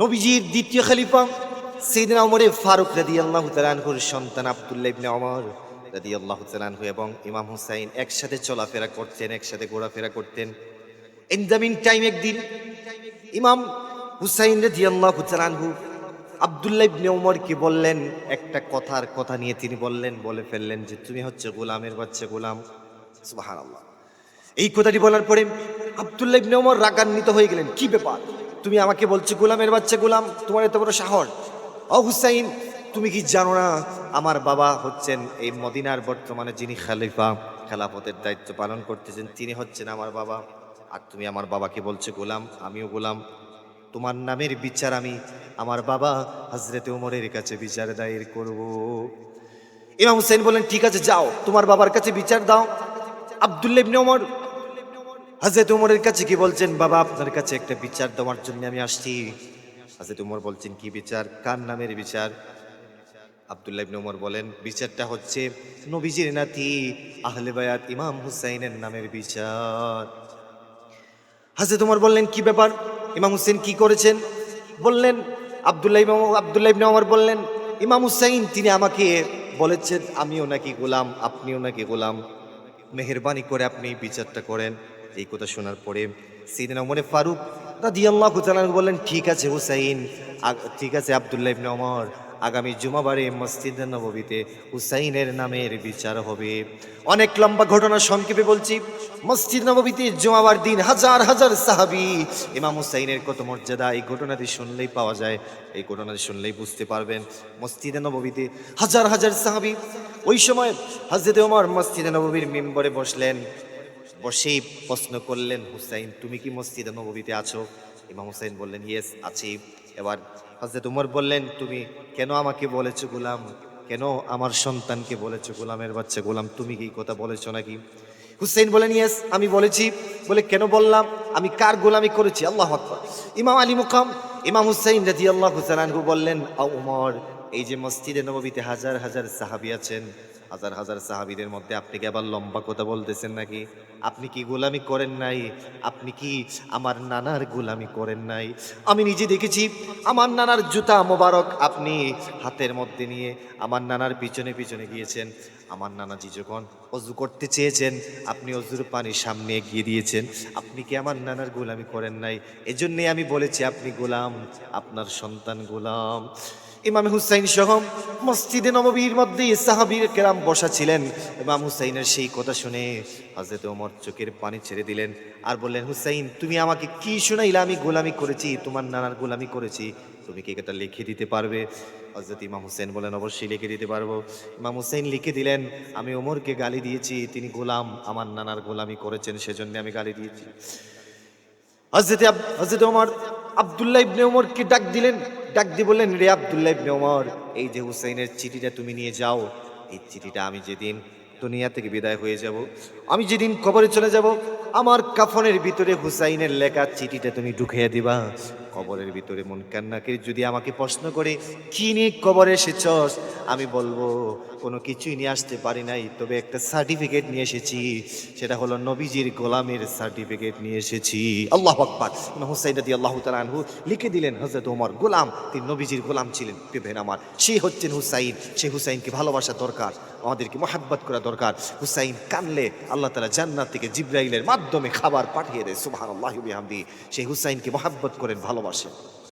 নবীজির দ্বিতীয় খলিফা সেইদিন ওমরে ফারুক রাদি আল্লাহ তালানহুর সন্তান আবদুল্লাহ ইবনে ওমর রাদি আল্লাহ তালানহু এবং ইমাম হুসাইন একসাথে চলাফেরা করতেন, একসাথে ঘোরাফেরা করতেন। ইন দ্য মিন টাইম একদিন ইমাম হুসাইন রাদি আল্লাহ তালানহু আবদুল্লাহ ইবনে ওমরকে বললেন একটা কথার কথা নিয়ে তিনি বললেন, বলে ফেললেন যে, তুমি হচ্ছে গোলামের বাচ্চা গোলাম। সুবহানাল্লাহ। এই কথাটি বলার পরে আবদুল্লাহ ইবনে ওমর রাগান্বিত হয়ে গেলেন। কি ব্যাপার? তুমি আমাকে বলছো গোলামের বাচ্চা গোলাম, তোমার এত বড় সাহস? ও হুসাইন, তুমি কি জানো না, আমার বাবা হচ্ছেন এই মদিনার বর্তমানে যিনি খালিফা, খেলাফতের দায়িত্ব পালন করতেছেন, তিনি হচ্ছেন আমার বাবা। আর তুমি আমার বাবাকে বলছো গোলাম, আমিও গোলাম। তোমার নামের বিচার আমি আমার বাবা হজরতে উমরের কাছে বিচার দায়ের করব। ইমাম হুসেন বলেন ঠিক আছে, যাও, তোমার বাবার কাছে বিচার দাও। আবদুল্লাহ ইবনে ওমর হাজরত উমরের কাছে কি বলছেন? বাবা, আপনার কাছে একটা বিচার দেওয়ার জন্য আমি আসছি। হাজরত উমর বলছেন, কি বিচার? কার নামের বিচার? আবদুল্লাহ ইবনে উমর বলেন, বিচারটা হচ্ছে নবীজির নাতি আহলে বায়াত ইমাম হুসাইনের নামের বিচার। হাজরত উমর বললেন, কি ব্যাপার? ইমাম হুসেন কি করেছেন? বললেন, আবদুল্লাহ ইমাম আবদুল্লাহ ইবনে ওমর বললেন, ইমাম হুসাইন, তিনি আমাকে বলেছেন, আমিও নাকি গোলাম, আপনিও নাকি গোলাম। মেহরবানি করে আপনি বিচারটা করেন। এই কথা শোনার পরে সিদিনা মনে ফারুক রাদিয়াল্লাহু তাআলা বললেন, ঠিক আছে হুসাইন ঠিক আছে আব্দুল্লাহ ইবনে ওমর, আগামী জুমাবারে মসজিদ নববীতে হুসাইনের নামের বিচার হবে। অনেক লম্বা ঘটনা সংক্ষেপে বলছি। মসজিদ নববীতে জুমাবার দিন হাজার হাজার সাহাবি, ইমাম হুসাইনের কত মর্যাদা, এই ঘটনাটি শুনলেই পাওয়া যায়। এই ঘটনাটি শুনলেই বুঝতে পারবেন। মসজিদে নববীতে হাজার হাজার সাহাবি, ওই সময় হাজরত ওমর মসজিদে নববীর মেম্বরে বসলেন। বসেই প্রশ্ন করলেন, হুসাইন, তুমি কি মসজিদে নববীতে আছো? ইমাম হুসাইন বললেন ইয়েস আছি। এবার হজরত উমর বললেন, তুমি কেন আমাকে বলেছ গোলাম? কেন আমার সন্তানকে বলেছ গোলামের বাচ্চা গোলাম, তুমি কি কথা বলেছ নাকি? হুসাইন বলেন ইয়েস আমি বলেছি। বলে, কেন বললাম? আমি কার গোলামি করেছি? আল্লাহ আকবার। ইমাম আলী মুকাম, ইমাম হুসাইন রাজি আল্লাহ হুসানহু বললেন, আ উমর, এই যে মসজিদে নববীতে হাজার হাজার সাহাবি আছেন হাজার হাজার সাহাবিদের মধ্যে আপনি কি আবার লম্বা কথা বলতেছেন নাকি? আপনি কি গোলামি করেন নাই? আপনি কি আমার নানার গোলামি করেন নাই? আমি নিজে দেখেছি, আমার নানার জুতা মোবারক আপনি হাতের মধ্যে নিয়ে আমার নানার পিছনে পিছনে গিয়েছেন। আমার নানাজি যখন অজু করতে চেয়েছেন, আপনি অজুর পানি সামনে এগিয়ে দিয়েছেন। আপনি কি আমার নানার গোলামি করেন নাই? এজন্যই আমি বলেছি, আপনি গোলাম, আপনার সন্তান গোলাম। ইমাম হুসাইন সহ মসজিদে নববীর মধ্যে সাহাবীর কেরাম বসা ছিলেন। ইমাম হুসাইনের সেই কথা শুনে হজরত ওমর চোখের পানি ছেড়ে দিলেন আর বললেন, হুসাইন, তুমি আমাকে কি শোনাইলে? আমি গোলামি করেছি, তোমার নানার গোলামি করেছি। তুমি কি এটা লিখে দিতে পারবে? হজরত ইমাম হুসেন বলেন অবশ্যই লিখে দিতে পারব। ইমাম হুসেন লিখে দিলেন, আমি ওমরকে গালি দিয়েছি, তিনি গোলাম, আমার নানার গোলামি করেছেন, সেজন্য আমি গালি দিয়েছি। হজরতে হজরতে ওমর আবদুল্লাহ ইবনে ওমরকে ডাক দিলেন ডাক দিয়ে বললেন, রে আবদুল্লাহ ইবনে ওমর, এই যে হুসাইনের চিঠিটা তুমি নিয়ে যাও, এই চিঠিটা আমি যেদিন দুনিয়া থেকে বিদায় হয়ে যাব, আমি যেদিন কবরে চলে যাব, আমার কাফনের ভিতরে হুসাইনের লেখা চিঠিটা তুমি ঢুকিয়ে দিবা। কবরের ভিতরে মন কান্নাকে যদি আমাকে প্রশ্ন করে, কি নিয়ে কবরে এসেছস? আমি বলব, কোনো কিছুই নিয়ে আসতে পারি নাই, তবে একটা সার্টিফিকেট নিয়ে এসেছি। সেটা হলো নবীজির গোলামের সার্টিফিকেট নিয়ে এসেছি। আল্লাহ আকবার। হুসাইন রাদি আল্লাহ তালানহু লিখে দিলেন হজরত ওমর গোলাম, তিনি নবীজির গোলাম ছিলেন। প্রিয় আমার সেই হচ্ছেন হুসাইন। সেই হুসাইনকে ভালোবাসা দরকার। আমাদেরকে মোহাব্বত করা দরকার। হুসাইন কানলে আল্লাহ তালা জান্নাত থেকে জিব্রাইলের মাধ্যমে খাবার পাঠিয়ে দেয়। সুবাহ আল্লাহ সেই হুসাইনকে মোহাব্বত করেন, ভালোবাসেন।